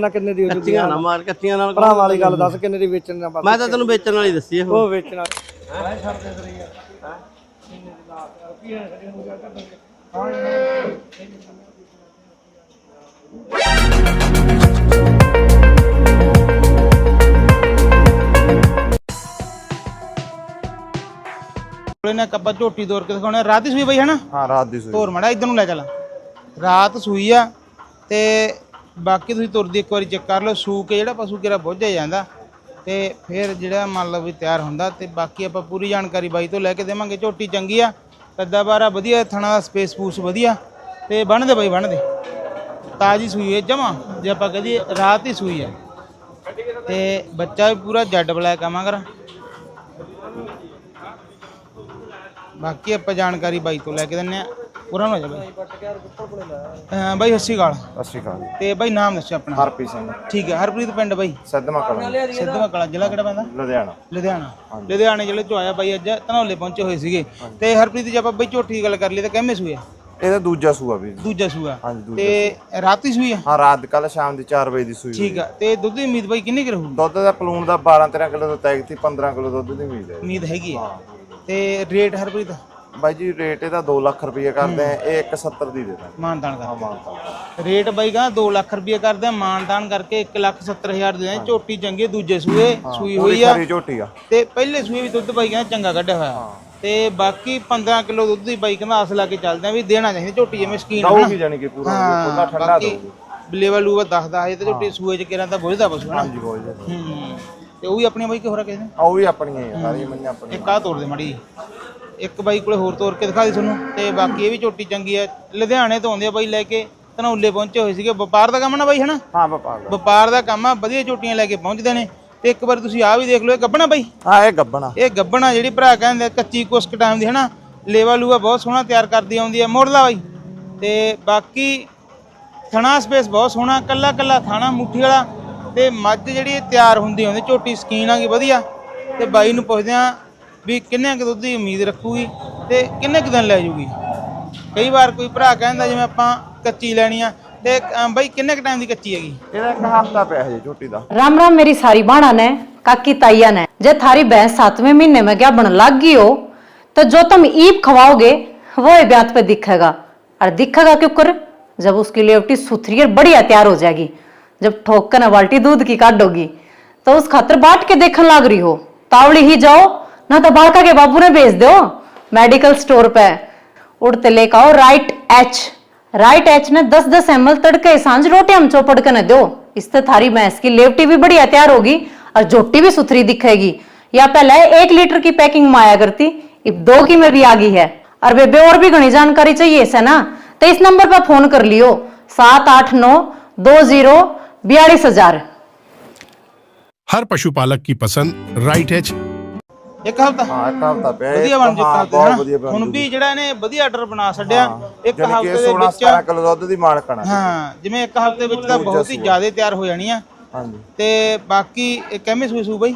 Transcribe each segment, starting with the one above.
ਨਾ ਕਿੰਨੇ ਦੀ ਹੋ ਜੂਗੀ ਕੱਚੀਆਂ ਨਾ ਮਾਰ ਕੱਚੀਆਂ ਨਾਲ ਭਰਾ ਵਾਲੀ ਗੱਲ ਦੱਸ ਕਿੰਨੇ ਦੀ ਵੇਚਣ ਦਾ ਬਸ ਮੈਂ ਤਾਂ ਤੈਨੂੰ ਵੇਚਣ ਵਾਲੀ ਦੱਸੀ ਆ ਉਹ ਵੇਚਣਾ ਕੋਲੇ ਨੇ ਕੱਪਾ ਝੋਟੀ ਤੋਰ ਕੇ ਦਿਖਾਉਣੇ ਰਾਤ ਹੀ ਸੂਈ ਬਈ ਹਨਾ ਹਾਂ ਰਾਤ ਦੀ ਸੂਈ। ਤੋਰ ਮੜਾ ਇਧਰ ਨੂੰ ਲੈ ਚੱਲ। ਰਾਤ ਸੂਈ ਆ ਤੇ ਬਾਕੀ ਤੁਸੀਂ ਤੁਰਦੀ ਇੱਕ ਵਾਰੀ ਚੈੱਕ ਕਰ ਲਓ ਸੂ ਕੇ ਜਿਹੜਾ, ਪਸ਼ੂ ਕਿਹੜਾ ਬੁੱਝ ਜਾਂਦਾ। ਤੇ ਫਿਰ ਜਿਹੜਾ ਮੰਨ ਲਓ ਵੀ ਤਿਆਰ ਹੁੰਦਾ, ਤੇ ਬਾਕੀ ਆਪਾਂ ਪੂਰੀ ਜਾਣਕਾਰੀ ਬਾਈ ਤੋਂ ਲੈ ਕੇ ਦੇਵਾਂਗੇ। ਝੋਟੀ ਚੰਗੀ ਆ ਕੱਦਾ ਬਾਰਾ ਵਧੀਆ, ਥਣਾ ਦਾ ਸਪੇਸ ਪੂਸ ਵਧੀਆ। ਤੇ ਬੰਨ ਦੇ ਬਾਈ, ਬੰਨ ਦੇ। ਤਾਜੀ ਸੂਈ ਹੈ, ਜਮਾ। ਜੇ ਆਪਾਂ ਕਹਦੀ ਰਾਤ ਹੀ ਸੂਈ ਹੈ। ਤੇ ਬੱਚਾ ਵੀ ਪੂਰਾ ਜੱਡ ਬਲੈਕ ਆਵਾਂਗਰ ਬਾਕੀ ਆਪਾਂ ਜਾਣਕਾਰੀ ਬਾਈ ਤੋਂ ਲੈ ਕੇ ਦਿੰਨੇ ਆ। ਪੂਰਾ ਹੋ ਜਾ ਬਾਈ। ਹਾਂ ਬਾਈ ਸੱਸੀ ਗਾਲ ਸਤਿ ਸ਼੍ਰੀ ਅਕਾਲ। ਤੇ ਬਾਈ ਨਾਮ ਦੱਸੋ ਆਪਣਾ। ਹਰਪ੍ਰੀਤ ਸਿੰਘ। ਠੀਕ ਹੈ ਹਰਪ੍ਰੀਤ ਪਿੰਡ ਬਾਈ? ਸਦਮਾ ਕਲਾਂ। ਸਿੱਧਵਾ ਕਲਾ ਜ਼ਿਲ੍ਹਾ ਕਿਹੜਾ ਪੈਂਦਾ? ਲੁਧਿਆਣਾ। ਲੁਧਿਆਣਾ। ਲੁਧਿਆਣੇ ਜ਼ਿਲ੍ਹੇ ਚੋਂ ਆਇਆ ਬਾਈ ਅੱਜ ਧਨੌਲੇ ਪਹੁੰਚੇ ਹੋਏ ਸੀਗੇ। ਤੇ ਹਰਪ੍ਰੀਤ ਜੇ ਆਪਾਂ ਬਾਈ ਝੋਟੀ ਦੀ ਗੱਲ ਕਰ ਲਈ ਤਾਂ ਕਿੰਮੇ ਸੂਏ ਇਹਦਾ ਦੂਜਾ ਸੂਆ ਵੀ। ਦੂਜਾ ਸੂਆ। ਹਾਂਜੀ ਦੂਜਾ ਤੇ ਰਾਤੀ ਸੂਈ ਆ? ਹਾਂ ਰਾਤ ਕੱਲ ਸ਼ਾਮ ਦੀ 4 ਵਜੇ ਦੀ ਸੂਈ ਠੀਕ ਆ। ਤੇ ਦੁੱਧ ਦੀ ਉਮੀਦ ਬਾਈ ਕਿੰਨੀ ਕੁ ਰਹੂ ਦੁੱਧ ਦਾ ਪਲੂਣ ਦਾ 12 13 ਕਿਲੋ ਤੋਂ ਤੈਗ ਤੀ 15 ਕਿਲੋ ਦੁੱਧ ਦੀ ਉਮੀਦ ਹੈ। ਉਮੀਦ ਹੈਗੀ ਆ। ਤੇ ਰੇਟ ਹਰਪ੍ਰੀਤ? ਬਾਈ ਜੀ ਰੇਟ ਇਹਦਾ 2 ਲੱਖ ਰੁਪਏ ਕਰਦੇ ਆ ਇਹ 170 ਦੀ ਦੇ ਦਾਂ ਮਾਨਦਾਨ ਕਰ ਮਾਨਤਾ ਰੇਟ ਬਾਈ ਕਹਿੰਦਾ 2 ਲੱਖ ਰੁਪਏ ਕਰਦੇ ਆ ਮਾਨਦਾਨ ਕਰਕੇ 1 ਲੱਖ 70 ਹਜ਼ਾਰ ਦੇ ਦੇ ਝੋਟੀ ਚੰਗੀ ਦੂਜੇ ਸੂਏ ਸੂਈ ਹੋਈ ਆ। ਖਰੀ ਝੋਟੀ ਆ। ਤੇ ਪਹਿਲੇ ਸੂਏ ਵੀ ਦੁੱਧ ਬਾਈ ਕਹਿੰਦਾ ਚੰਗਾ ਕੱਢਿਆ ਹੋਇਆ। ਤੇ ਬਾਕੀ 15 ਕਿਲੋ ਦੁੱਧ ਦੀ ਬਾਈ ਕਹਿੰਦਾ ਆਸ ਲਾ ਕੇ ਚੱਲਦੇ ਆ ਵੀ ਦੇਣਾ ਚਾਹੀਦਾ ਝੋਟੀ ਜਿਵੇਂ ਸਕੀਨ ਹੈ ਦਊਗੀ ਜਾਨੀ ਕਿ ਪੂਰਾ ਪੂਰਾ ਠੰਡਾ ਦਊਗੀ। ਲੈਵਲ ਲੂਵਾ ਦੱਸਦਾ ਹੈ ਤੇ ਝੋਟੀ ਸੂਏ ਚ ਕਿਰਾਂ ਤਾਂ ਬੁਝਦਾ ਪਸ਼ੂ ਹਨਾ ਹਾਂਜੀ ਹੂੰ। ਤੇ ਉਹ ਵੀ ਆਪਣੀ ਬਾਈ ਕਿ ਹੋਰਾ ਕਿਸੇ ਨੇ ਆ ਉਹ ਵੀ ਆਪਣੀਆਂ ਹੀ ਆ ਸਾਰੀਆਂ ਮੰਨੀਆਂ ਆਪਣੀਆਂ। ਇੱਕ ਆਹ ਤੋੜ ਦੇ ਮੜੀ ਇੱਕ ਬਾਈ ਕੋਲੇ ਹੋਰ ਤੋੜ ਕੇ ਦਿਖਾ ਦੇ ਤੁਹਾਨੂੰ। ਤੇ ਬਾਕੀ ਇਹ ਵੀ ਝੋਟੀ ਚੰਗੀ ਹੈ। ਲੁਧਿਆਣੇ ਤੋਂ ਆਉਂਦੇ ਆ ਬਾਈ ਲੈ ਕੇ। ਧਨੌਲੇ ਪਹੁੰਚੇ ਹੋਏ ਸੀਗੇ। ਵਪਾਰ ਦਾ ਕੰਮ ਨਾ ਬਾਈ ਹਨਾ? ਹਾਂ ਵਪਾਰ ਦਾ। ਵਪਾਰ ਦਾ ਕੰਮ ਆ। ਵਧੀਆ ਝੋਟੀਆਂ ਲੈ ਕੇ ਪਹੁੰਚਦੇ ਨੇ। ਤੇ ਇੱਕ ਵਾਰ ਤੁਸੀਂ ਆ ਵੀ ਦੇਖ ਲਓ। ਇਹ ਗੱਬਣਾ ਬਾਈ? ਹਾਂ ਇਹ ਗੱਬਣਾ। ਇਹ ਗੱਬਣਾ ਜਿਹੜੀ ਭਰਾ ਕਹਿੰਦੇ ਕੱਚੀ ਕੁਸਕ ਟਾਈਮ ਦੀ ਹਨਾ? ਲੇਵਾ ਲੂਆ ਬਹੁਤ ਸੋਹਣਾ ਤਿਆਰ ਕਰਦੀ ਆਉਂਦੀ ਹੈ ਮੋੜਦਾ ਬਾਈ। ਤੇ ਬਾਕੀ ਥਣਾ ਸਪੇਸ ਬਹੁਤ ਸੋਹਣਾ। ਕੱਲਾ ਕੱਲਾ ਥਾਣਾ ਮੁੱਠੀ ਵਾਲਾ। ਤੇ ਮੱਝ ਜਿਹੜੀ ਤਿਆਰ ਹੁੰਦੀ ਆਉਂਦੀ ਝੋਟੀ ਸਕੀਨ ਆਗੀ ਵਧੀਆ। ਤੇ ਬਾਈ ਨੂੰ ਪੁੱਛਦੇ ਆ ਵੀ ਕਿੰਨੇ ਕੁ ਦੁੱਧ ਦੀ ਉਮੀਦ ਰੱਖੂਗੀ ਤੇ ਕਿੰਨੇ ਕੁ ਦਿਨ ਲੈ ਜੂਗੀ ਕਈ ਵਾਰ ਕੋਈ ਭਰਾ ਕਹਿੰਦਾ ਜਿਵੇਂ ਆਪਾਂ ਕੱਚੀ ਲੈਣੀ ਆ ਤੇ ਅਮ, ਬਾਈ ਕਿੰਨੇ ਕੁ ਟਾਈਮ ਦੀ ਕੱਚੀ ਹੈਗੀ ਇਹਦਾ ਇੱਕ ਹਫਤਾ ਪਿਆ ਹੈ ਝੋਟੀ ਦਾ राम राम मेरी सारी बाणा ने काकी ताइया ने जे थारी भैंस सातवें महीने में क्या बन लाग गई हो तो जो तुम ईप खवाओगे वो ही ब्यात पे दिखेगा और दिखेगा क्यों कर जब उसकी लेवटी सुथरी और बढ़िया तैयार हो जाएगी जब ठोक कर न बाल्टी दूध की काटोगी तो उस खातर बाट के देखने लाग रही हो तावड़ी ही जाओ ना तो बालका के बाबू ने भेज दो मेडिकल स्टोर पे। उड़ते लेकर आओ राइट एच राइट एच ने 10 10 एम एल तड़के साँझ रोटी हम चौपड़ के न दो। इससे थारी भैंस की लेवटी भी बढ़िया तैयार होगी और जोटी भी सुथरी दिखेगी। या पहले एक लीटर की पैकिंग में आया करती अब दो की में भी आ गई है। और बेबे और भी घनी जानकारी चाहिए, इसे ना? तो इस नंबर पर फ़ोन कर लियो, सात आठ नौ दो ज़ीरो बयालीस हज़ार। हर पशुपालक की पसंद राइट एच ਇੱਕ ਹਫ਼ਤਾ। ਹਾਂ ਇੱਕ ਹਫਤਾ ਪਿਆ। ਵਧੀਆ ਬਣ ਜੇ ਹਾਂ, ਕਰਦੇ ਬਹੁਤ ਹਨਾ? ਹੁਣ ਵੀ ਜਿਹੜਾ ਇਹਨੇ ਵਧੀਆ ਆਰਡਰ ਬਣਾ ਛੱਡਿਆ ਇੱਕ ਹਫ਼ਤੇ ਦੇ 16 ਵਿੱਚ 17 ਕਿਲੋ ਦੁੱਧ ਦੀ ਮਾਲਕਣ ਹਾਂ ਜਿਵੇਂ ਇੱਕ ਹਫ਼ਤੇ ਵਿੱਚ ਤਾਂ ਬਹੁਤ ਹੀ ਜ਼ਿਆਦਾ ਤਿਆਰ ਹੋ ਜਾਣੀ ਆ। ਹਾਂਜੀ। ਤੇ ਬਾਕੀ ਇਹ ਕਿਵੇਂ ਸੂਏ ਸੂ ਬਈ?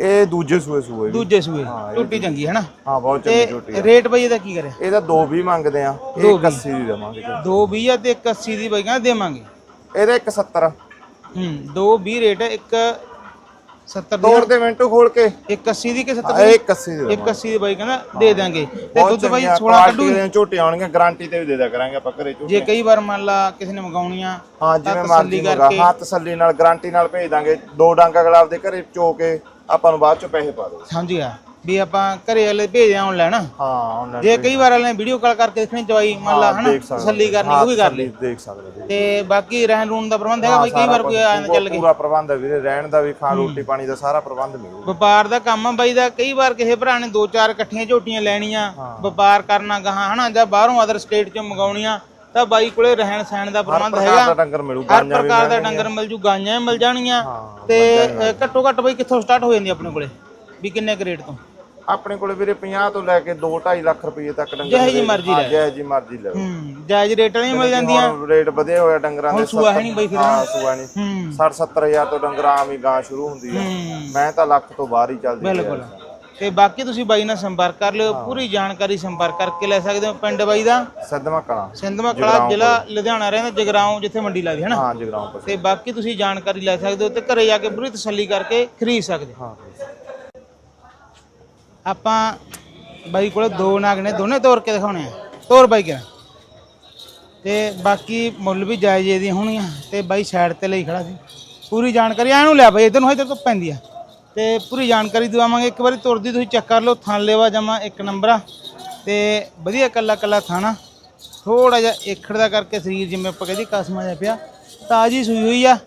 ਇਹ ਦੂਜੇ ਸੂਏ ਸੂਏ। ਦੂਜੇ ਸੂਏ। ਝੋਟੀ ਚੰਗੀ ਹੈ ਨਾ? ਹਾਂ ਬਹੁਤ ਚੰਗੀ ਤੇ ਆ। ਰੇਟ ਬਈ ਇਹਦਾ ਕੀ ਕਰਿਆ ਇਹਦਾ ਦੋ ਵੀ ਮੰਗਦੇ ਆ ਇਹ 81 ਦੀ ਦੇਵਾਂਗੇ। 220 ਆ ਤੇ 180 ਦੀ ਬਈ ਕਹਿੰਦਾ ਦੇਵਾਂਗੇ। ਇਹਦਾ 170 ਹੂੰ 220 ਰੇਟ ਹੈ ਇੱਕ 70 ਦੀ ਤੋੜ ਦੇ ਮਿੰਟੂ ਖੋਲ ਕੇ। 180 ਦੀ ਕਿ 70 ਇਹ ਦੀ? 81 ਦੀ ਦੇਵਾਂਗੇ 180 ਦੀ ਬਈ ਕਹਿੰਦਾ ਦੇ ਦਾਂਗੇ ਤੇ ਦੁੱਧ ਬਈ ਚੰਗੀਆਂ 16 ਕੁਆਲਿਟੀ ਕੱਢੂ। ਝੋਟੀਆਂ ਆਉਣਗੀਆਂ ਗਾਰੰਟੀ ਤੇ ਵੀ ਦੇ ਦਿਆ ਕਰਾਂਗੇ ਆਪਾਂ ਘਰੇ ਝੋਟੀ ਜੇ ਕਈ ਵਾਰ ਮੰਨ ਲਾ ਕਿਸੇ ਨੇ ਮੰਗਾਉਣੀਆਂ ਹਾਂ ਜਿਵੇਂ ਤਸੱਲੀ ਮਰਜ਼ੀ ਮੰਗਾ ਕਰਕੇ। ਹਾਂ ਤਸੱਲੀ ਨਾਲ ਗਾਰੰਟੀ ਨਾਲ ਭੇਜ ਦਾਂਗੇ। ਦੋ ਡਾਂਗਾ ਅਗਲਾ ਆਪਦੇ ਘਰੇ ਚੋ ਕੇ ਆਪਾਂ ਨੂੰ ਬਾਅਦ ਚ ਪੈਸੇ ਪਾ ਦੋ ਸਮਝ ਗਿਆ ਵੀ ਆਪਾਂ ਘਰੇ ਵਾਲੇ ਭੇਜਿਆ ਹੁਣ ਲੈਣਾ ਹਾਂ ਆਨਲਾਈਨ ਜੇ ਕਈ ਵਾਰ ਵਾਲੇ ਨੇ ਵੀਡੀਓ ਕਾਲ ਕਰਕੇ ਦੇਖਣੀ ਚਵਾਈ ਮੰਨ ਲਾ ਹਨਾ ਤਸੱਲੀ ਕਰਨੀ ਉਹ ਵੀ ਕਰ ਲਈ। ਦੇਖ ਸਕਦੇ ਜੀ। ਤੇ ਬਾਕੀ ਰਹਿਣ ਰੂਣ ਦਾ ਪ੍ਰਬੰਧ ਹੈਗਾ ਬਾਈ ਕਈ ਵਾਰ ਕੋਈ ਆਇਆ ਨਾ ਚੱਲ ਕੇ ਪੂਰਾ ਪ੍ਰਬੰਧ ਹੈ ਵੀਰੇ ਰਹਿਣ ਦਾ ਵੀ ਖਾਣ ਰੋਟੀ ਪਾਣੀ ਦਾ ਸਾਰਾ ਪ੍ਰਬੰਧ ਮਿਲੂਗਾ ਵਪਾਰ ਦਾ ਕੰਮ ਆ ਬਾਈ ਦਾ ਕਈ ਵਾਰ ਕਿਸੇ ਭਰਾ ਨੇ ਦੋ ਚਾਰ ਇਕੱਠੀਆਂ ਝੋਟੀਆਂ ਲੈਣੀਆਂ ਵਪਾਰ ਕਰਨਾ ਗਾਹਾਂ ਹਨਾ ਜਾਂ ਬਾਹਰੋਂ ਅਦਰ ਸਟੇਟ ਚੋਂ ਮੰਗਾਉਣੀਆਂ ਤਾਂ ਬਾਈ ਕੋਲੇ ਰਹਿਣ ਸਹਿਣ ਦਾ ਪ੍ਰਬੰਧ ਹੈਗਾ। ਡੰਗਰ ਹਰ ਪ੍ਰਕਾਰ ਦਾ ਡੰਗਰ ਮਿਲ ਜੂ ਗਾਈਆਂ ਵੀ ਮਿਲ ਜਾਣਗੀਆਂ। ਤੇ ਅ, ਘੱਟੋ ਘੱਟ ਬਾਈ ਕਿੱਥੋਂ ਸਟਾਰਟ ਹੋ ਜਾਂਦੀ ਆਪਣੇ ਕੋਲੇ? ਵੀ ਕਿੰਨੇ ਕੁ ਰੇਟ ਤੋਂ? ਆਪਣੇ ਕੋਲੇ ਵੀਰੇ 50 ਤੋਂ ਲੈ ਕੇ 2 2.5 ਲੱਖ ਰੁਪਏ ਤੱਕ ਡੰਗਰ ਜਿਹੇ ਜੀ। ਮਰਜ਼ੀ ਲੈ। ਜਿਹੇ ਜੀ ਮਰਜ਼ੀ ਲੈ ਹੂੰ ਜਾਇਜ਼ ਰੇਟ ਵਾਲੀਆਂ ਮਿਲ ਜਾਂਦੀਆਂ। ਰੇਟ ਵਧੇ ਹੋਇਆ ਡੰਗਰਾਂ ਦੇ ਸੂਆ ਹੈ ਨਹੀਂ ਬਾਈ ਫਿਰ। ਹਾਂ ਸੂਆ ਨਹੀਂ। ਹੂੰ। 60 70 ਹਜ਼ਾਰ ਤੋਂ ਡੰਗਰ ਆਮ ਹੀ ਗਾਂ ਸ਼ੁਰੂ ਹੁੰਦੀ ਹੂੰ। ਮੈਂ ਤਾਂ ਲੱਖ ਤੋਂ ਬਾਹਰ ਹੀ ਚੱਲਦੀ ਬਿਲਕੁਲ। ਤੇ ਬਾਕੀ ਤੁਸੀਂ ਬਾਈ ਨਾਲ ਸੰਪਰਕ ਕਰ ਲਿਓ ਪੂਰੀ ਜਾਣਕਾਰੀ ਸੰਪਰਕ ਕਰਕੇ ਲੈ ਸਕਦੇ ਹੋ ਪਿੰਡ ਬਾਈ ਦਾ? ਸਦਮਾ ਕਲਾਂ। ਸਿੰਧਮਾ ਕਲਾ ਜ਼ਿਲ੍ਹਾ ਲੁਧਿਆਣਾ ਰਹਿੰਦਾ ਜਗਰਾਉਂ ਜਿੱਥੇ ਮੰਡੀ ਲੱਗਦੀ ਹੈ ਨਾ? ਹਾਂ ਜਗਰਾਉਂ ਤੇ ਬਾਕੀ ਤੁਸੀਂ ਜਾਣਕਾਰੀ ਲੈ ਸਕਦੇ ਹੋ ਤੇ ਘਰੇ ਜਾ ਕੇ ਪੂਰੀ ਤਸੱਲੀ ਕਰਕੇ ਖਰੀਦ ਸਕਦੇ ਹੋ। ਹਾਂ। ਆਪਾਂ ਬਾਈ ਕੋਲ ਦੋ ਨਾਗ ਨੇ, ਦੋਨੇ ਤੋਰ ਕੇ ਦਿਖਾਉਣੇ ਆ। ਤੋਰ ਬਾਈ ਕਿਆ? ਤੇ ਬਾਕੀ ਮੁੱਲ ਵੀ ਜਾਇਜ਼ ਇਹਦੀਆਂ ਹੋਣਗੀਆਂ, ਤੇ ਬਾਈ ਸਾਈਡ ਤੇ ਲਈ ਖੜਾ ਸੀ। ਪੂਰੀ ਜਾਣਕਾਰੀ ਐਨੂੰ ਲਿਆ ਬਾਈ, ਇਧਰ ਨੂੰ ਇਧਰ ਤੋਂ ਪੈਂਦੀ ਆ। ਤੇ ਪੂਰੀ ਜਾਣਕਾਰੀ ਦਵਾਵਾਂਗੇ, ਇੱਕ ਵਾਰੀ ਤੁਰਦੀ ਤੁਸੀਂ ਚੈੱਕ ਕਰ ਲਓ, ਥਾਂ ਲੈਵਾ ਜਮਾ, ਇੱਕ ਨੰਬਰ ਆ। ਤੇ ਵਧੀਆ ਕੱਲਾ ਕੱਲਾ ਥਾਣਾ ਥੋੜਾ ਜਿਹਾ ਏਖੜ ਦਾ ਕਰਕੇ ਸਰੀਰ ਜਿਵੇਂ ਆਪਾਂ ਕਹਿੰਦੇ ਕਸਮਾ ਜਿਹਾ ਪਿਆ, ਤਾਜੀ ਸੂਈ ਹੋਈ ਆ,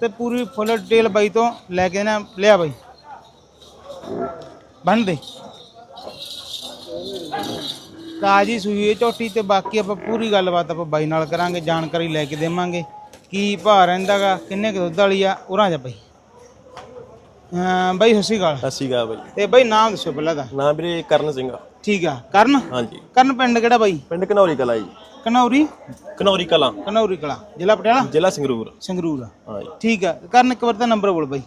ਤੇ ਪੂਰੀ ਫੁੱਲ ਡਿਟੇਲ ਬਾਈ ਤੋਂ ਲੈ ਕੇ ਨਾ, ਲਿਆ ਬਾਈ। ਬੰਨ ਦੇ। ਤਾਜੀ ਸੂਈ ਝੋਟੀ ਤੇ ਬਾਕੀ ਆਪਾਂ ਪੂਰੀ ਗੱਲਬਾਤ ਆਪਾਂ ਬਾਈ ਨਾਲ ਕਰਾਂਗੇ ਜਾਣਕਾਰੀ ਲੈ ਕੇ ਦੇਵਾਂਗੇ। ਕੀ ਭਾਅ ਰਹਿੰਦਾਗਾ ਕਿੰਨੇ ਕੁ ਦੁੱਧ ਵਾਲੀ ਆ ਉਰਾਂ ਜਾ ਬਾਈ। ਹਾਂ ਬਾਈ ਸਤਿ ਸ਼੍ਰੀ ਅਕਾਲ। ਅਕਾਲ ਬਾਈ। ਤੇ ਬਾਈ ਨਾਮ ਦੱਸੋ ਪਹਿਲਾਂ ਦਾ ਨਾਮ ਵੀਰੇ ਕਰਨ ਸਿੰਘ ਆ। ਠੀਕ ਆ ਕਰਨ? ਹਾਂਜੀ। ਕਰਨ ਪਿੰਡ ਕਿਹੜਾ ਬਾਈ? ਪਿੰਡ ਘਨੌਰੀ ਕਲਾ ਜੀ। ਕਨੌਰੀ? ਘਨੌਰੀ ਕਲਾ। ਕਨੌਰੀ ਕਲਾ ਜ਼ਿਲ੍ਹਾ ਪਟਿਆਲਾ? ਜ਼ਿਲ੍ਹਾ ਸੰਗਰੂਰ। ਸੰਗਰੂਰ। ਆ। ਹਾਂ ਜੀ। ਠੀਕ ਆ ਕਰਨ ਇੱਕ ਵਾਰ ਤਾਂ ਨੰਬਰ ਬੋਲ ਬਾਈ।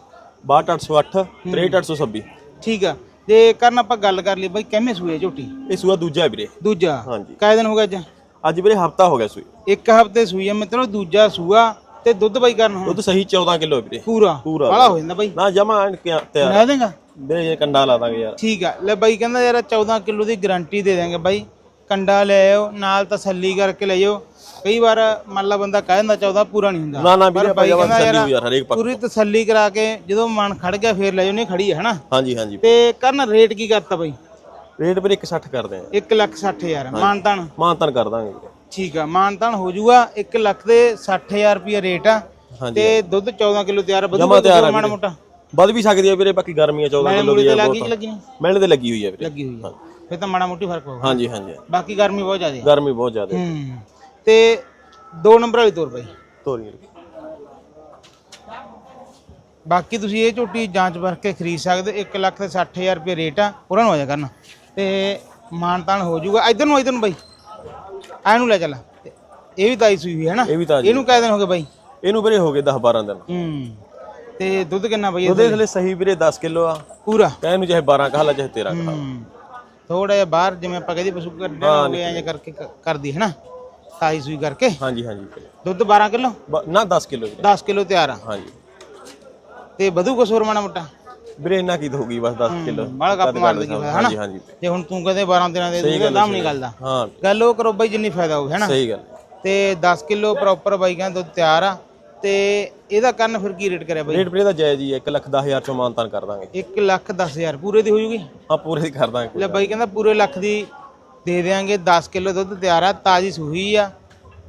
62808 63826 ਠੀਕ ਆ ਜੇ ਕਰਨ ਆਪਾਂ ਗੱਲ ਕਰ ਲਈ ਬਾਈ ਕਿਵੇਂ ਸੂਏ ਝੋਟੀ? ਇਹ ਸੂਆ ਦੂਜਾ ਹੈ ਵੀਰੇ। ਦੂਜਾ? ਹਾਂਜੀ। ਕਾਇ ਦਿਨ ਹੋ ਗਿਆ ਅੱਜ? ਅੱਜ ਵੀਰੇ ਹਫਤਾ ਹੋ ਗਿਆ ਸੂਈ ਇੱਕ ਹਫ਼ਤੇ ਸੂਈ ਆ ਮਿੱਤਰੋ ਦੂਜਾ ਸੂਆ ਤੇ ਦੁੱਧ ਬਾਈ ਕਰਨ ਹੁਣ? ਦੁੱਧ ਸਹੀ 14 ਕਿਲੋ ਵੀਰੇ। ਪੂਰਾ? ਪੂਰਾ। ਬਾਲਾ ਹੋ ਜਾਂਦਾ ਬਾਈ। ਨਾ ਜਮਾ ਤਿਆਰ। ਲੈ ਦੇਗਾ? ਵੀਰੇ ਇਹ ਕੰਡਾ ਲਾ ਦਾਂਗੇ ਯਾਰ। ਠੀਕ ਆ। ਲੈ ਬਾਈ ਕਹਿੰਦਾ ਯਾਰ 14 ਕਿਲੋ ਦੀ ਗਾਰੰਟੀ ਦੇ ਦਾਂਗੇ ਬਾਈ। ਕੰਡਾ ਲੈ ਆਓ ਨਾਲ ਤਸੱਲੀ ਕਰਕੇ ਲੈ ਜਾਓ ਕਈ ਵਾਰ ਮੰਨ ਲਾ ਬੰਦਾ ਕਹਿ ਦਿੰਦਾ 14 ਪੂਰਾ ਨਹੀਂ ਹੁੰਦਾ। ਨਾ ਨਾ ਵੀਰੇ ਆਪਾਂ ਕਹਿੰਦਾ ਤਸੱਲੀ ਹੋਈ ਯਾਰ ਹਰੇਕ ਪੱਖ ਪੂਰੀ ਤਸੱਲੀ ਕਰਾ ਕੇ ਜਦੋਂ ਮਨ ਖੜ ਗਿਆ ਫੇਰ ਲੈ ਨਹੀਂ ਖੜੀ ਹੈ ਹਨਾ? ਹਾਂਜੀ ਹਾਂਜੀ। ਤੇ ਕਰਨ ਰੇਟ ਕੀ ਕਰਤਾ ਬਾਈ? ਰੇਟ ਵੀਰੇ 160 ਕਰਦੇ ਆ। 1 ਲੱਖ 60 ਹਜ਼ਾਰ ਮਾਨਤਾਨ? ਮਾਨਤਨ ਕਰ ਦਾਂਗੇ ਠੀਕ ਆ ਮਾਨਤਾਨ ਹੋ ਜਾਊਗਾ 1 ਲੱਖ ਦੇ 60000 ਰੁਪਏ ਰੇਟ ਆ। ਤੇ ਦੁੱਧ 14 ਕਿਲੋ ਤਿਆਰ ਵਧੂਗਾ ਆ ਮਾੜਾ। ਮੋਟਾ। ਵੱਧ ਵੀ ਸਕਦੀ ਹੈ ਵੀਰੇ ਬਾਕੀ ਗਰਮੀਆਂ 14 ਮੈਲੇ ਕਿਲੋ ਦੀ ਲੱਗੀ ਬਹੁਤ ਮਿਲਣ ਤੇ ਲੱਗੀ ਹੋਈ ਹੈ ਵੀਰੇ। ਲੱਗੀ ਹੋਈ ਆ। ਫਿਰ ਤਾਂ ਮਾੜਾ ਮੋਟੀ ਫ਼ਰਕ ਪਊਗਾ। ਹਾਂਜੀ ਹਾਂਜੀ। ਬਾਕੀ ਗਰਮੀ ਬਹੁਤ ਜ਼ਿਆਦਾ ਗਰਮੀ ਬਹੁਤ ਜ਼ਿਆਦਾ ਤੇ 2 ਨੰਬਰ ਵਾਲੀ ਤੋਰ ਬਾਈ। ਤੋਰੀ ਬਾਕੀ ਤੁਸੀਂ ਇਹ ਝੋਟੀ ਜਾਂਚ ਵਰਕ ਕੇ ਖਰੀਦ ਸਕਦੇ 1 ਲੱਖ ਤੇ 60000 ਰੁਪਏ ਰੇਟ ਆ ਉਹਨਾਂ ਨੂੰ ਆ ਜਾ ਕਰਨ। ਤੇ ਮਾਨਤਾਨ ਹੋ ਜਾਊਗਾ। ਇਧਰ ਨੂੰ ਇਧਰ ਨੂੰ ਬਾਈ। ਐ ਨੂੰ ਲੈ ਚੱਲ। ਤੇ ਇਹ ਵੀ ਤਾਈ ਸੂਈ ਹੋਈ ਹੈ ਨਾ? ਇਹ ਵੀ ਤਾਜ਼ੀ। ਇਹਨੂੰ ਕਿੰਨੇ ਦਿਨ ਹੋ ਗਏ ਬਾਈ? ਇਹਨੂੰ ਵੀਰੇ ਹੋ ਗਏ 10 12 ਦਿਨ। ਹੂੰ। ਤੇ ਦੁੱਧ ਕਿੰਨਾ ਬਾਈ ਉਹਦੇ? ਥਲੇ ਸਹੀ ਵੀਰੇ 10 ਕਿਲੋ ਆ। ਪੂਰਾ? ਕਹਿ ਨੂੰ ਚਾਹੇ 12 ਕਹਾ ਲਾ ਚਾਹੇ 13 ਕਹਾ ਹੂੰ। ਥੋੜਾ ਜਿਹਾ ਬਾਹਰ ਜਿਵੇਂ ਆਪਾਂ ਕਹਿੰਦੇ ਪਸ਼ੂ ਕੱਢਿਆ ਹੋਵੇ ਐਂ ਕਰਕੇ ਕਰਦੀ ਹੈ ਨਾ? ਤਾਈ ਸੂਈ ਕਰਕੇ? ਹਾਂਜੀ ਹਾਂਜੀ। ਦੁੱਧ 12 ਕਿਲੋ? ਬ- ਨਾ 10 ਕਿਲੋ ਵੀਰੇ 10 ਕਿਲੋ ਤਿਆਰ ਆ। ਹਾਂਜੀ। ਤੇ ਵਧੂ ਕੁਛ ਹੋਰ ਮਾੜਾ ਮੋਟਾ? ਵੀਰੇ ਇੰਨਾ ਕੀ ਹੋਊਗੀ ਬਸ 10 ਕਿਲੋ। ਬਾਲਾ ਗੱਪ ਮਾਰ ਦੇਗੀ ਫਿਰ ਹਨਾ? ਹਾਂਜੀ ਹਾਂਜੀ। ਜੇ ਹੁਣ ਤੂੰ ਕਹਦੇ 12 ਦਿਨਾਂ ਦੇ ਦੂਗਾ ਦਾਮ ਨਹੀਂ ਗੱਲ ਦਾ ਹਾਂ। ਗੱਲ ਉਹ ਕਰੋ ਬਾਈ ਜਿੰਨੀ ਫਾਇਦਾ ਹੋਵੇ ਹੈਨਾ? ਸਹੀ ਗੱਲ ਤੇ 10 ਕਿਲੋ ਪ੍ਰੋਪਰ ਬਾਈ ਕਹਿੰਦਾ ਦੁੱਧ ਤਿਆਰ ਆ। ਤੇ ਇਹਦਾ ਕਰਨ ਫਿਰ ਕੀ ਰੇਟ ਕਰਿਆ ਬਾਈ? ਰੇਟ ਵੀਰੇ ਦਾ ਜਾਇਜ਼ ਹੀ ਹੈ 1 ਲੱਖ 10000 ਚੋਂ ਮਾਨਤਾਨ ਕਰ ਦਾਂਗੇ। 1 ਲੱਖ 10000 ਪੂਰੇ ਦੀ ਹੋ ਜੂਗੀ ਹਾਂ ਪੂਰੇ ਹੀ ਕਰ ਦਾਂਗੇ ਲੈ ਬਾਈ ਕਹਿੰਦਾ ਪੂਰੇ ਲੱਖ ਦੀ ਦੇ ਦੇਾਂਗੇ 10 ਕਿਲੋ ਦੁੱਧ ਤਿਆਰ ਆ ਤਾਜੀ ਸੂਈ ਆ।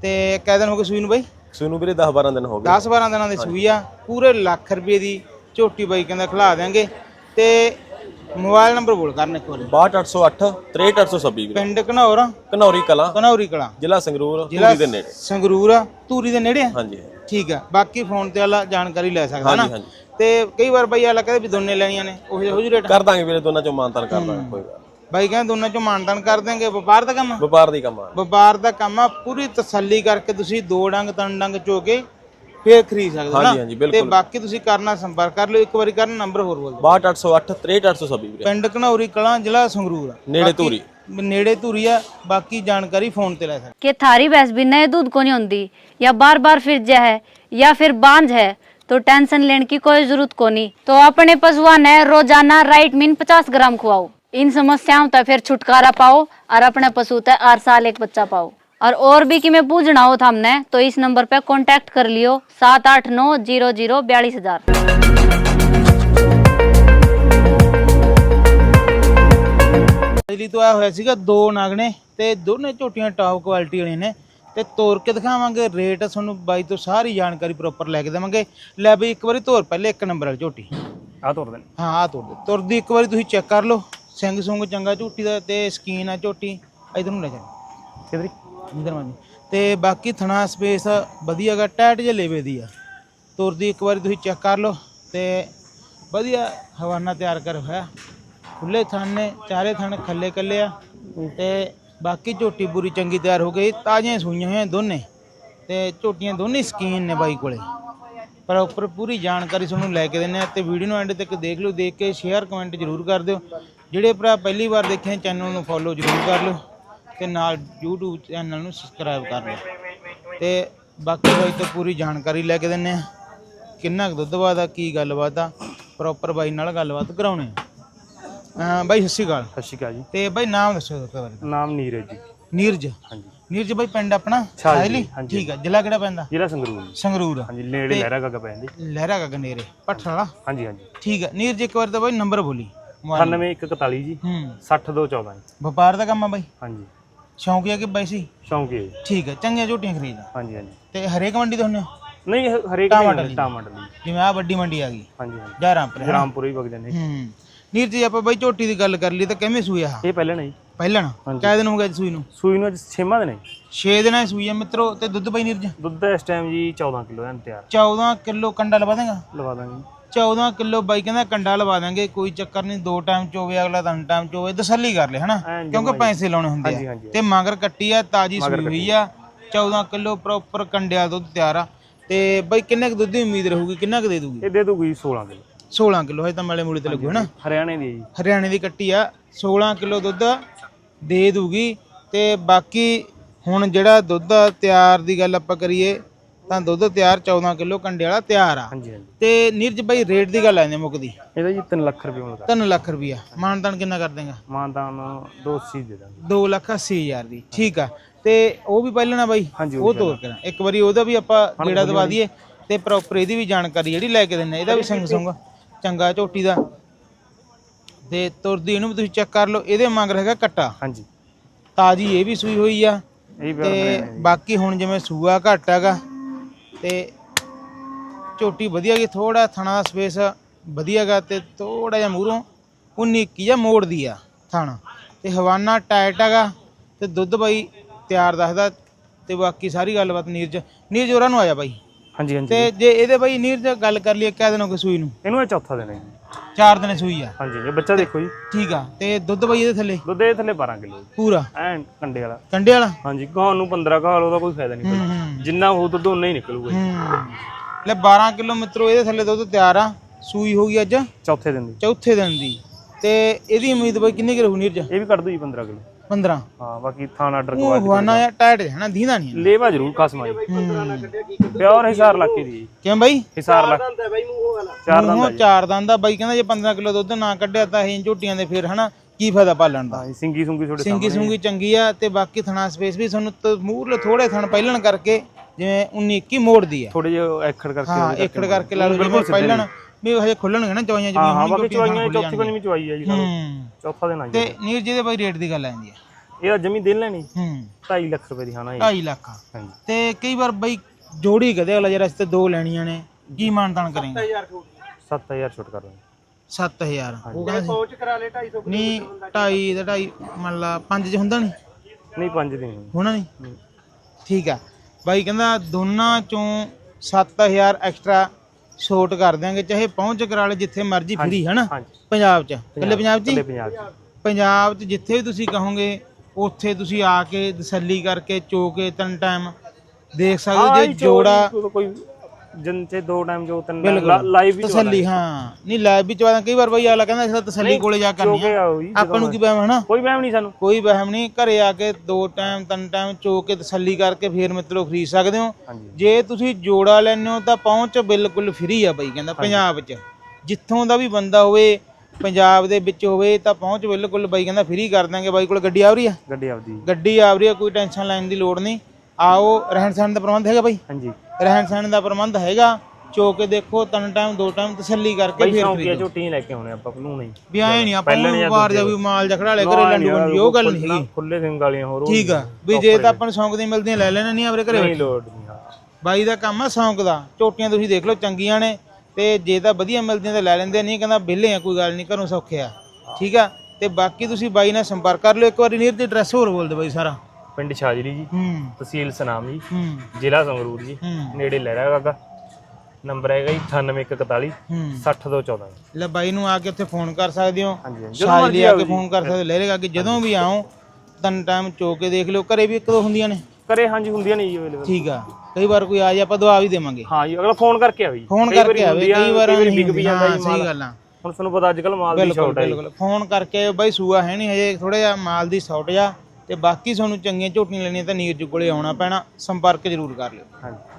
ਤੇ ਕਿਹ ਦਿਨ ਹੋ ਗਏ ਸੂਈ ਨੂੰ ਬਾਈ? ਸੋਨੂੰ ਵੀਰੇ 10 12 ਦਿਨ ਹੋ ਗਏ। 10 12 ਦਿਨਾਂ ਦੀ ਸੂਈ ਆ ਪੂਰੇ ਲੱਖ ਰੁਪਏ ਦੀ ਝੋਟੀ ਬਾਈ ਕਹਿੰਦਾ ਖਿਲਾ ਦੇਾਂਗੇ ਤੇ ਮੋਬਾਈਲ ਨੰਬਰ ਬੋਲ ਕਰਨ ਇੱਕ ਵਾਰੀ। 62808 63826 ਵੀਰੇ। ਪਿੰਡ ਘਨੌਰ। ਘਨੌਰੀ ਕਲਾ। ਘਨੌਰੀ ਕਲਾ। ਜ਼ਿਲ੍ਹਾ ਸੰਗਰੂਰ ਧੂਰੀ ਦੇ ਨੇੜੇ। ਸੰਗਰੂਰ ਆ ਧੂਰੀ ਦੇ ਨੇੜੇ ਆ? ਹਾਂਜੀ ਠੀਕ ਆ ਬਾਕੀ ਫੋਨ ਤੇ ਵਾਲਾ ਜਾਣਕਾਰੀ ਲੈ ਸਕਦਾ ਨਾ। ਤੇ ਕਈ ਵਾਰ ਬਾਈ ਆਲਾ ਕਹਿੰਦੇ ਵੀ ਦੋਨੇ ਲੈਣੀਆਂ ਨੇ ਉਹ ਜਿਹੋ ਜਿਹੀ ਰੇਟ ਕਰ ਦਾਂਗੇ ਵੀਰੇ ਦੋਨਾਂ ਚੋਂ ਮਾਨਤਾਨ ਕਰ ਦਾਂਗੇ ਕੋਈ ਗੱਲ ਨੀ। ਬਾਈ ਕਹਿੰਦੇ ਦੋਨਾਂ ਚੋਂ ਮਾਨਦਾਨ ਕਰ ਦੇਂਗੇ ਵਪਾਰ ਦਾ ਕੰਮ ਆ ਵਪਾਰ ਦੀ ਕੰਮ ਆ ਵਪਾਰ ਦਾ ਕੰਮ ਆ ਪੂਰੀ ਤਸੱਲੀ ਕਰਕੇ ਤੁਸੀਂ ਦੋ ਡੰਗ ਤਿੰਨ ਡੰਗ ਚੋ ਕੇ ਫੇਰ ਖਰੀਦ ਸਕਦੇ ਹੋ ਨਾ ਹਾਂਜੀ ਹਾਂਜੀ ਤੇ ਬਿਲਕੁਲ ਬਾਕੀ ਤੁਸੀਂ ਕਰਨਾ ਸੰਪਰਕ ਕਰ ਲਿਓ ਇੱਕ ਵਾਰੀ ਕਰਨ ਨੰਬਰ ਹੋਰ ਬੋਲ ਦਿਓ 62808 63826 ਵੀਰੇ ਪਿੰਡ ਘਨੌਰੀ ਕਲਾਂ ਜ਼ਿਲ੍ਹਾ ਸੰਗਰੂਰ ਆ ਨੇੜੇ ਧੂਰੀ ਨੇੜੇ ਧੂਰੀ ਆ ਬਾਕੀ ਜਾਣਕਾਰੀ ਫੋਨ ਤੇ ਲੈ ਸਕਦੇ कि थारी भैंस भी नए दूध को नहीं होती या बार बार फिर जा है या फिर बांझ है तो टेंशन लेने की कोई जरूरत को नहीं तो अपने पशुआ ने रोजाना राइट मीन 50 ग्राम खुआओ इन समस्याओं तक फिर छुटकारा पाओ और अपने पशु तक हर साल एक बच्चा पाओ और और भी कि मैं पूछना हो था हमने तो इस नंबर पे कांटेक्ट कर लियो सात आठ नौ जीरो जीरो बयालीस हजार ਬਿਜਲੀ ਤੋਂ ਆਇਆ ਹੋਇਆ ਸੀਗਾ ਦੋ ਨਾਗਣੇ ਤੇ ਦੋਨੇ ਝੋਟੀਆਂ ਟਾਪ ਕੁਆਲਿਟੀ ਵਾਲੀਆਂ ਨੇ ਤੇ ਤੋਰ ਕੇ ਦਿਖਾਵਾਂਗੇ ਰੇਟ ਤੁਹਾਨੂੰ ਬਾਈ ਤੋਂ ਸਾਰੀ ਜਾਣਕਾਰੀ ਪ੍ਰੋਪਰ ਲੈ ਕੇ ਦੇਵਾਂਗੇ ਲੈ ਬਈ ਇੱਕ ਵਾਰੀ ਤੋਰ ਪਹਿਲੇ ਇੱਕ ਨੰਬਰ ਵਾਲੀ ਝੋਟੀ ਆ ਤੋਰ ਦੇ ਹਾਂ ਆ ਤੋਰ ਦੇ ਤੁਰਦੀ ਇੱਕ ਵਾਰੀ ਤੁਸੀਂ ਚੈੱਕ ਕਰ ਲਓ ਸਿੰਘ ਸੁੰਗ ਚੰਗਾ ਝੋਟੀ ਦਾ ਤੇ ਸਕੀਨ ਆ ਝੋਟੀ, ਇਧਰ ਨੂੰ ਲੈ ਜਾ। ਕਿਧਰੀ ਇਧਰ ਮਾਜੀ ਤੇ ਬਾਕੀ ਥਣਾ ਸਪੇਸ ਵਧੀਆ ਵਧੀਆਗਾ ਟਾਈਟ ਜੇ ਲੇਵੇ ਦੀ ਆ। ਤੁਰਦੀ ਇੱਕ ਵਾਰੀ ਤੁਸੀਂ ਚੈੱਕ ਕਰ ਲਓ ਤੇ ਵਧੀਆ ਹਵਾਨਾ ਤਿਆਰ ਕਰ ਹੋਇਆ ਖੁੱਲੇ ਥਣ ਨੇ, ਚਾਰੇ ਥਣ ਖੱਲੇ ਕੱਲੇ ਆ। ਤੇ ਬਾਕੀ ਝੋਟੀ ਪੂਰੀ ਚੰਗੀ ਤਿਆਰ ਹੋ ਗਈ, ਤਾਜ਼ੀਆਂ ਸੂਈਆਂ ਹੋਈਆਂ ਦੋਨੇ। ਤੇ ਝੋਟੀਆਂ ਦੋਨੇ ਸਕੀਨ ਨੇ ਬਾਈ ਕੋਲੇ। ਪਰ ਉੱਪਰ ਪੂਰੀ ਜਾਣਕਾਰੀ ਤੁਹਾਨੂੰ ਲੈ ਕੇ ਦਿੰਨੇ ਆ ਤੇ ਵੀਡੀਓ ਨੂੰ ਐਂਡ ਤੱਕ ਦੇਖ ਲਓ, ਦੇਖ ਕੇ ਸ਼ੇਅਰ ਕਮੈਂਟ ਜ਼ਰੂਰ ਕਰ ਦਿਓ। ਜਿਹੜੇ ਭਰਾ ਪਹਿਲੀ ਵਾਰ ਦੇਖੇ ਚੈਨਲ ਨੂੰ ਫੋਲੋ ਜ਼ਰੂਰ ਕਰ ਲਓ ਤੇ ਨਾਲ YouTube ਚੈਨਲ ਨੂੰ ਸਬਸਕ੍ਰਾਈਬ ਕਰ ਲਓ। ਤੇ ਬਾਕੀ ਬਾਈ ਤੋਂ ਪੂਰੀ ਜਾਣਕਾਰੀ ਲੈ ਕੇ ਦਿੰਨੇ ਆ। ਕਿੰਨਾ ਕੁ ਦੁੱਧ ਵਾਦਾ ਕੀ ਗੱਲਬਾਤ ਆ ਪ੍ਰੋਪਰ ਬਾਈ ਨਾਲ ਗੱਲਬਾਤ ਕਰਾਉਣੇ ਆ। ਬਾਈ ਸਤਿ ਸ਼੍ਰੀ ਅਕਾਲ। ਸਤਿ ਸ਼੍ਰੀ ਅਕਾਲ ਜੀ। ਤੇ ਬਾਈ ਨਾਮ ਦੱਸੋ ਨਾਮ ਨੀਰਜ ਜੀ। ਨੀਰਜ। ਹਾਂਜੀ। ਨੀਰਜ ਬਾਈ ਪਿੰਡ ਆਪਣਾ? ਹਾਂਜੀ। ਠੀਕ ਆ ਜ਼ਿਲ੍ਹਾ ਕਿਹੜਾ ਪੈਂਦਾ? ਜ਼ਿਲ੍ਹਾ ਸੰਗਰੂਰ ਸੰਗਰੂਰ। ਹਾਂਜੀ ਨੇੜੇ ਲਹਿਰਾ ਗੱਗਾ ਪੈਂਦੀ ਲਹਿਰਾ ਗਗਨੇਰੇ ਪੱਠਣ ਵਾਲਾ? ਹਾਂਜੀ ਹਾਂਜੀ। ਠੀਕ ਆ। ਨੀਰਜ ਇੱਕ ਵਾਰ ਤਾਂ ਬਾਈ ਨੰਬਰ ਬੋਲੀ। ਮੋਬਾਈਲ 9141 ਜੀ। ਹੂੰ। 60214 ਜੀ। ਵਪਾਰ ਦਾ ਕੰਮ ਆ ਬਾਈ? ਹਾਂਜੀ। ਸ਼ੌਂਕੀ ਆ ਕਿ ਬਾਈ ਸੀ? ਸ਼ੌਂਕੀ ਹੈ ਜੀ। ਠੀਕ ਆ ਚੰਗੀਆਂ ਝੋਟੀਆਂ ਖਰੀਦਦਾ। ਹਾਂਜੀ ਹਾਂਜੀ। ਤੇ ਹਰੇਕ ਮੰਡੀ ਤੋਂ ਹੁੰਨੇ ਹੋ? ਨਹੀਂ ਹ- ਹਰੇਕ ਟਮਾਟਰ। ਟਮਾਟਰ ਲਈ ਜਿਵੇਂ ਆ ਵੱਡੀ ਮੰਡੀ ਆ ਗਈ। ਹਾਂਜੀ ਹਾਂਜੀ। ਹਨਾ? ਗ੍ਰਾਮਪੁਰ ਹੀ ਵਗ ਜਾਂਦੇ। ਹੂੰ। ਨੀਰਜ ਜੀ ਆਪਾਂ ਬਾਈ ਝੋਟੀ ਦੀ ਗੱਲ ਕਰ ਲਈ ਤਾਂ ਕਿਵੇਂ ਸੂਈ ਆ ਇਹ ਪਹਿਲਾਂ ਨਹੀਂ। ਪਹਿਲਾਂ ਨਾ ਕਿਹ ਦਿਨ ਹੋ ਗਏ ਸੂਈ ਨੂੰ? ਸੂਈ ਨੂੰ ਅੱਜ 6ਵਾਂ ਦਿਨ ਹੈ। ਜੀ। 6 ਦਿਨਾਂ ਦੀ ਸੂਈ ਆ ਮਿੱਤਰੋ ਤੇ ਦੁੱਧ ਬਾਈ ਨੀਰਜ ਦੁੱਧ ਇਸ ਟਾਈਮ ਜੀ 14 ਕਿਲੋ ਐਨ ਤਿਆਰ। 14 ਕਿਲੋ ਕੰਡਾ ਲਵਾ ਦੇਗਾ? ਲਵਾ ਦਾਂਗੇ 14 ਕਿਲੋ ਬਾਈ ਕਹਿੰਦਾ ਕੰਡਾ ਲਵਾ ਦਾਂਗੇ ਕੋਈ ਚੱਕਰ ਨਹੀਂ ਦੋ ਟਾਈਮ ਚੋਵੇ ਅਗਲਾ ਤਿੰਨ ਟਾਈਮ ਚੋਵੇ ਤਸੱਲੀ ਕਰ ਲੈ ਹਨਾ? ਕਿਉਂਕਿ ਪੈਸੇ ਲਾਉਣੇ ਹੁੰਦੇ ਹਾਂਜੀ, ਆ। ਹਾਂਜੀ। ਤੇ ਮਗਰ ਕੱਟੀ ਆ ਤਾਜੀ ਸੂਈ ਹੋਈ ਆ। 14 ਕਿਲੋ ਪ੍ਰੋਪਰ ਕੰਡਿਆ ਦੁੱਧ ਤਿਆਰ ਆ। ਤੇ ਬਾਈ ਕਿੰਨੇ ਕੁ ਦੁੱਧ ਦੀ ਉਮੀਦ ਰਹੂਗੀ? ਕਿੰਨਾ ਕੁ ਦੇ ਦੂਗੀ? ਇਹ ਦੇ ਦੂਗੀ 16 ਕਿਲੋ। 16 ਕਿਲੋ ਹਜੇ ਤਾਂ ਮਾਲੇ ਮੂਲੇ ਤੇ ਲੱਗੂ ਹਨਾ? ਹਰਿਆਣੇ ਦੀ ਹੈ ਜੀ। ਹਰਿਆਣੇ ਦੀ ਕੱਟੀ ਆ 16 ਕਿਲੋ ਦੁੱਧ ਦੇ ਦੂਗੀ ਤੇ ਬਾਕੀ ਹੁਣ ਜਿਹੜਾ ਦੁੱਧ ਤਿਆਰ ਦੀ ਗੱਲ ਆਪਾਂ ਕਰੀਏ ਤਾਂ ਦੁੱਧ ਤਿਆਰ 14 ਕਿਲੋ ਕੰਡੇ ਵਾਲਾ ਤਿਆਰ ਆ। ਹਾਂਜੀ ਹਾਂਜੀ। ਤੇ ਨੀਰਜ ਬਾਈ ਰੇਟ ਦੀ ਗੱਲ ਆਂਦੇ ਮੁੱਕਦੀ ਇਹਦਾ ਜੀ 3 ਲੱਖ ਰੁਪਏ ਮਿਲਦਾ 3 ਲੱਖ ਰੁਪਿਆ ਮਾਨਦਾਨ ਕਿੰਨਾ ਕਰ ਦੇਗਾ? ਮਾਨਦਾਨ 280 ਦੇ ਦਾਂਗੇ। 2 ਲੱਖ 80 ਹਜ਼ਾਰ ਦੀ। ਠੀਕ ਆ। ਤੇ ਉਹ ਵੀ ਪਹਿਲਾਂ ਨਾ ਬਾਈ? ਹਾਂਜੀ, ਉਹ ਤੋਰ ਕਰਾਂ। ਇੱਕ ਵਾਰੀ ਉਹਦਾ ਵੀ ਆਪਾਂ ਜਿਹੜਾ ਦਵਾ ਦਈਏ ਤੇ ਪ੍ਰੋਪਰ ਇਹਦੀ ਵੀ ਜਾਣਕਾਰੀ ਜਿਹੜੀ ਲੈ ਕੇ ਦਿੰਨੇ ਇਹਦਾ ਵੀ ਸੰਗ ਸੰਗ। ਚੰਗਾ ਝੋਟੀ ਦਾ। ਤੇ ਤੁਰਦੀ ਇਹਨੂੰ ਵੀ ਤੁਸੀਂ ਚੈੱਕ ਕਰ ਲਓ ਇਹਦੇ ਮੰਗ ਹੈਗਾ ਕੱਟਾ। ਹਾਂਜੀ। ਤਾਜੀ ਇਹ ਵੀ ਸੂਈ ਹੋਈ ਆ। ਇਹ ਵੀ ਤੇ ਬਾਕੀ ਹੁਣ ਜਿਵੇਂ ਸੂਆ ਘੱਟ ਹੈਗਾ ਤੇ ਝੋਟੀ ਵਧੀਆ ਗਈ ਥੋੜਾ ਥਣਾ ਸਪੇਸ ਵਧੀਆਗਾ ਤੇ ਥੋੜਾ ਜਿਹਾ ਮੂਹਰੋਂ 19 21 ਜਿਹਾ ਮੋੜਦੀ ਆ ਥਣਾ। ਤੇ ਹਵਾਨਾ ਟਾਈਟ ਹੈਗਾ ਤੇ ਦੁੱਧ ਬਾਈ ਤਿਆਰ ਦੱਸਦਾ ਤੇ ਬਾਕੀ ਸਾਰੀ ਗੱਲਬਾਤ ਨੀਰਜ ਨੀਰਜ ਹੋਰਾਂ ਨੂੰ ਆਇਆ ਬਾਈ। ਹਾਂਜੀ ਹਾਂਜੀ। ਤੇ ਜੇ ਇਹਦੇ ਬਾਈ ਨੀਰਜ ਗੱਲ ਕਰ ਲਈਏ ਕਿਹ ਹੋ ਗਏ ਸੂਈ ਨੂੰ। ਇਹਨੂੰ ਇਹ ਚੌਥਾ ਜੀ। ਚਾਰ ਦਿਨ ਸੂਈ ਆ। ਹਾਂਜੀ ਇਹ ਬੱਚਾ ਦੇਖੋ ਜੀ। ਠੀਕ ਆ। ਤੇ ਦੁੱਧ ਬਾਈ ਇਹਦੇ ਥੱਲੇ? ਦੁੱਧ ਇਹ ਥੱਲੇ 12 ਕਿਲੋ ਪੂਰਾ? ਐਨ ਕੰਡੇ ਵਾਲਾ। ਕੰਡੇ ਵਾਲਾ? ਹਾਂਜੀ ਗਾਂ ਨੂੰ 15 ਘਾਲ ਉਹਦਾ ਕੋਈ ਫਾਇਦਾ ਨਹੀਂ ਹੂੰ ਜਿੰਨਾ ਹੋ ਦੁੱਧ ਉਨਾ ਹੀ ਨਿਕਲੂਗਾ ਜੀ। ਲੈ 12 ਕਿਲੋ ਮਿੱਤਰੋ ਇਹਦੇ ਥੱਲੇ ਦੁੱਧ ਤਿਆਰ ਆ। ਸੂਈ ਹੋ ਗਈ ਅੱਜ? ਚੌਥੇ ਦਿਨ ਦੀ। ਚੌਥੇ ਦਿਨ ਦੀ। ਤੇ ਇਹਦੀ ਉਮੀਦ ਬਈ ਕਿੰਨੀ ਕੁ ਰਹੂ ਨੀਰਜ? ਇਹ ਵੀ ਕੱਢ ਦੂ ਜੀ 15 ਕਿਲੋ। 15 ਹਾਂ ਬਾਕੀ ਥਾਣਾ ਆਰਡਰ ਉਹ ਕਰਵਾ ਹਵਾਨਾ ਟਾਇਟ ਹੈ ਨਾ ਦੀਦਾ ਨਹੀਂ ਲੇਵਾ ਜ਼ਰੂਰ ਖਸਮਾ ਜੀ ਪਿਓਰ ਹਿਸਾਰ ਲੱਕੇ ਦੀ। ਜੀ ਕਿਉਂ ਬਾਈ? ਹਿਸਾਰ ਲੱਕ ਚਾਰ ਦੰਦ ਮੂੰਹੋਂ ਚਾਰ ਦੰਦ ਦਾ ਬਾਈ ਕਹਿੰਦਾ ਜੇ 15 ਕਿਲੋ ਦੁੱਧ ਨਾ ਕੱਢਿਆ ਤਾਂ ਇਹ ਝੋਟੀਆਂ ਦੇ ਫਿਰ ਹਨਾ ਕੀ ਫਾਇਦਾ ਪਾਲਣ ਦਾ। ਹਾਂ ਜੀ, ਸਿੰਗੀ ਸੁੰਗੀ ਥੋੜੇ ਸਿੰਗੀ ਸੁੰਗੀ ਚੰਗੀ ਆ ਤੇ ਬਾਕੀ ਥਣਾ ਸਪੇਸ ਵੀ ਤੁਹਾਨੂੰ ਮੂਰਲੇ ਥੋੜੇ ਥਣ ਪਹਿਲਣ ਕਰਕੇ ਜਿਵੇਂ 19 21 ਮੋੜਦੀ ਆ। ਥੋੜੇ ਜਿਹਾ ਐਖੜ ਕਰਕੇ ਹਾਂ ਏਕੜ ਕਰਕੇ ਲਾ ਲਓ ਜਿਵੇਂ ਪਹਿਲਣ। ਵੀ ਹਜੇ ਖੁੱਲਣਗੇ ਨਾ ਚਵਾਈਆਂ ਹਾਂ ਹਾਂ ਜਿਵੇਂ ਬਾਕੀ ਚਵਾਈਆਂ ਚੌਥੀ ਪੰਜਵੀਂ ਚਵਾਈ ਆ ਜੀ ਸਾਨੂੰ। ਹੂੰ। ਚੌਥਾ ਦਿਨ ਆ ਜੀ ਤੇ ਨੀਰ ਜੀ ਦੇ ਬਾਈ ਰੇਟ ਦੀ ਗੱਲ ਆਂਦੀ ਆ। ਇਹਦਾ ਜਮੀ ਦਿਨ ਲੈਣੀ। ਹੂੰ। 2.5 ਲੱਖ ਰੁਪਏ ਦੀ ਹੈ 2.5 ਲੱਖ ਹਾਂਜੀ। ਤੇ ਕਈ ਵਾਰ ਬਈ ਜੋੜੀ ਕਦੇ ਅਗਲਾ ਜਿਹੜਾ ਤੇ ਦੋ ਲੈਣੀਆਂ ਨੇ ਕੀ ਮਾਨਤਾਨ ਕਰੇਗਾ? 7000 ਛੋਟ। ਕਰ ਦਾਂਗੇ 7000 ਉਹ ਕਹਿੰਦਾ ਪਹੁੰਚ ਕਰਾ ਲੈ 250 ਨਹੀਂ 2.5 ਦਾ 2.5 ਮੰਨ ਲਾ 5 ਚ ਹੁੰਦਾ ਨਹੀਂ? ਨਹੀਂ ਪੰਜ ਦਿਨ ਹੋਣਾ ਨਹੀਂ? ਠੀਕ ਆ। ਬਾਈ ਕਹਿੰਦਾ ਦੋਨਾਂ ਚੋਂ 7000 ਐਕਸਟਰਾ ਛੋਟ ਕਰ ਦਿਆਂਗੇ ਚਾਹੇ ਪਹੁੰਚ ਕਰਾ ਲੈ ਜਿੱਥੇ ਮਰਜ਼ੀ ਫਰੀ ਹਨਾ? ਹਾਂਜੀ। ਪੰਜਾਬ ਚ। ਇਕੱਲੇ ਪੰਜਾਬ ਚ ਹੀ? ਪੰਜਾਬ ਚ। ਪੰਜਾਬ 'ਚ ਜਿੱਥੇ ਵੀ ਤੁਸੀਂ ਕਹੋਗੇ ਉੱਥੇ ਤੁਸੀਂ ਆ ਕੇ ਤਸੱਲੀ ਕਰਕੇ ਚੋ ਕੇ ਤਿੰਨ ਟਾਈਮ ਦੇਖ ਸਕਦੇ ਹੋ ਜੇ ਜੋੜਾ ਕੋਈ ਜਨ ਚ ਦੋ ਟਾਈਮ ਜੋ ਤਿੰਨ। ਲਾਈਵ ਵੀ ਤਸੱਲੀ ਹਾਂ। ਨਹੀਂ ਲੈ ਵੀ ਚਵਾਦਾ ਕਈ ਵਾਰ ਬਈ ਅਗਲਾ ਕਹਿੰਦਾ ਅਸੀਂ ਤਾਂ ਤਸੱਲੀ ਕੋਲੇ ਜਾ ਕਰਨੀ ਆ ਆਪਾਂ ਨੂੰ ਕੀ ਵਹਿਮ ਹਨਾ ਕੋਈ ਵਹਿਮ ਨਹੀਂ ਸਾਨੂੰ। ਕੋਈ ਵਹਿਮ ਨਹੀਂ। ਘਰੇ ਆ ਕੇ ਦੋ ਟਾਈਮ ਤਿੰਨ ਟਾਈਮ ਚੋ ਕੇ ਤਸੱਲੀ ਕਰਕੇ ਫੇਰ ਮਿੱਤਰੋ ਖਰੀਦ ਸਕਦੇ ਹੋ। ਜੇ ਤੁਸੀਂ ਜੋੜਾ ਲੈਣੇ ਹੋ ਤਾਂ ਪਹੁੰਚ ਬਿਲਕੁਲ ਫ੍ਰੀ ਆ ਬਈ ਕਹਿੰਦਾ ਪੰਜਾਬ 'ਚ। ਜਿੱਥੋਂ ਦਾ ਵੀ ਬੰਦਾ ਹੋਵੇ ਪੰਜਾਬ ਦੇ ਵਿੱਚ ਹੋਵੇ ਤਾਂ ਪਹੁੰਚ ਬਿਲਕੁਲ ਬਾਈ ਕਹਿੰਦਾ ਫ੍ਰੀ ਕਰ ਦਾਂਗੇ ਬਾਈ ਕੋਲ ਗੱਡੀ ਆ ਰਹੀ ਆ? ਗੱਡੀ ਆਪਦੀ ਗੱਡੀ ਆ ਰਹੀ ਆ ਕੋਈ ਟੈਨਸ਼ਨ ਲੈਣ ਦੀ ਲੋੜ ਨਹੀਂ। ਆਓ ਰਹਿਣ ਸਹਿਣ ਦਾ ਪ੍ਰਬੰਧ ਹੈਗਾ ਬਾਈ? ਹਾਂਜੀ। ਰਹਿਣ ਸਹਿਣ ਦਾ ਪ੍ਰਬੰਧ ਹੈਗਾ। ਚੋ ਕੇ ਦੇਖੋ ਤਿੰਨ ਟਾਈਮ ਦੋ ਟਾਈਮ ਤਸੱਲੀ ਕਰਕੇ ਬਈ ਫੇਰ ਸ਼ੌਂਕੀਆ ਖਰੀਦੋ। ਝੋਟੀ ਲੈ ਕੇ ਆਉਣੇ ਆਪਾਂ ਨੂੰ ਨਹੀਂ ਵੀ ਆਏ ਨਹੀਂ ਆਪਾਂ ਨੂੰ ਬਾਹਰ ਜਾ ਵੀ ਮਾਲ ਜਖੜਾ ਲੈ ਘਰੇ ਲੰਡੂ ਬੰਡੀ ਉਹ ਗੱਲ ਨਹੀਂ ਹੈਗੀ। ਖੁੱਲੇ ਸਿੰਘ ਵਾਲੀਆਂ ਹੋਰ ਉਹ ਠੀਕ ਆ ਵੀ ਜੇ ਤਾਂ ਆਪਾਂ ਨੂੰ ਸ਼ੌਂਕ ਦੀ ਮਿਲਦੀਆਂ ਲੈ ਲੈਣਾ ਨਹੀਂ ਆਪਣੇ ਘਰੇ ਨਹੀਂ ਲੋੜ ਨਹੀਂ ਹਾਂ ਬਾਈ ਦਾ ਕੰਮ ਆ ਸ਼ੌਂਕ ਦਾ ਝੋਟੀਆਂ ਤੁਸੀਂ ਦੇਖ ਲਓ ਚੰਗੀਆਂ ਨੇ ਤੇ ਜੇ ਤਾਂ ਵਧੀਆ ਮਿਲਦੀਆਂ ਤਾਂ ਲੈ ਲੈਂਦੇ ਨਹੀਂ ਕਹਿੰਦਾ ਵਿਹਲੇ ਆ ਕੋਈ ਗੱਲ ਨਹੀਂ ਘਰੋਂ ਸੌਖੇ ਆ। ਠੀਕ ਆ ਤੇ ਬਾਕੀ ਤੁਸੀਂ ਬਾਈ ਨਾਲ ਸੰਪਰਕ ਕਰ ਲਿਓ ਇੱਕ ਵਾਰੀ ਨੀਰ ਦੀ ਐਡਰੈਸ ਹੋਰ ਬੋਲ ਦਿਓ ਬਾਈ ਸਾਰਾ। ਪਿੰਡ ਛਾਜਰੀ ਜੀ ਹੂੰ। ਤਹਿਸੀਲ ਸਨਾਮ ਜੀ ਹੂੰ। ਜ਼ਿਲ੍ਹਾ ਸੰਗਰੂਰ ਜੀ ਹੂੰ। ਨੇੜੇ ਲਹਿਰਾ ਗਾਗਾ। ਨੰਬਰ ਹੈਗਾ ਜੀ 98141 ਹੂੰ। 60214 ਲੈ ਬਾਈ ਨੂੰ ਆ ਕੇ ਉੱਥੇ ਫੋਨ ਕਰ ਸਕਦੇ ਹੋ। ਹਾਂਜੀ ਹਾਂਜੀ। ਸ਼ਾਇਦ ਲਈ ਆ ਕੇ ਫੋਨ ਕਰ ਸਕਦੇ ਹੋ। ਲਹਿਰੇਗਾ ਕਿ ਜਦੋਂ ਵੀ ਆਓ ਤਨ ਟਾਈਮ ਚੋ ਕੇ ਦੇਖ ਲਿਓ। ਘਰੇ ਵੀ ਇੱਕ ਦੋ ਹੁੰਦੀਆਂ ਨੇ। ਕਰੇ ਹਾਂਜੀ ਹੁੰਦੀਆਂ ਨਹੀਂ ਜੀ ਅਵੇਲੇਬਲ ਠੀਕ ਆ। ਕਈ ਵਾਰ ਕੋਈ ਆ ਜਾ ਆਪਾਂ ਦਵਾ ਵੀ ਦੇਵਾਂਗੇ। ਹਾਂ ਜੀ ਅਗਲਾ ਫੋਨ ਕਰਕੇ ਆਵੇ ਜੀ। ਫੋਨ ਕਈ ਵਾਰੀ ਕਰਕੇ ਆਵੇ ਹੁੰਦੀਆਂ, ਕਈ ਵਾਰ ਵਾਰੀ ਨਹੀਂ ਵਿਕ ਵੀ ਜਾਂਦਾ ਹਾਂ, ਜੀ ਸਹੀ ਮਾਲ। ਗੱਲ ਆ। ਹੁਣ ਤੁਹਾਨੂੰ ਪਤਾ ਅੱਜ ਕੱਲ ਮਾਲ ਦੀ ਬਿਲਕੁਲ ਸ਼ਾਰਟ ਹੈ ਜੀ। ਬਿਲਕੁਲ। ਫੋਨ ਕਰਕੇ ਬਾਈ ਸੂਆ ਹੈ ਨਹੀਂ ਹਜੇ ਥੋੜਾ ਜਿਹਾ ਮਾਲ ਦੀ ਸ਼ਾਰਟ ਆ ਤੇ ਬਾਕੀ ਤੁਹਾਨੂੰ ਚੰਗੀਆਂ ਝੋਟੀਆਂ ਲੈਣੀਆਂ ਤਾਂ ਨੀਰਜ ਕੋਲੇ ਆਉਣਾ ਪੈਣਾ, ਸੰਪਰਕ ਜ਼ਰੂਰ ਕਰ ਲਿਓ। ਹਾਂਜੀ।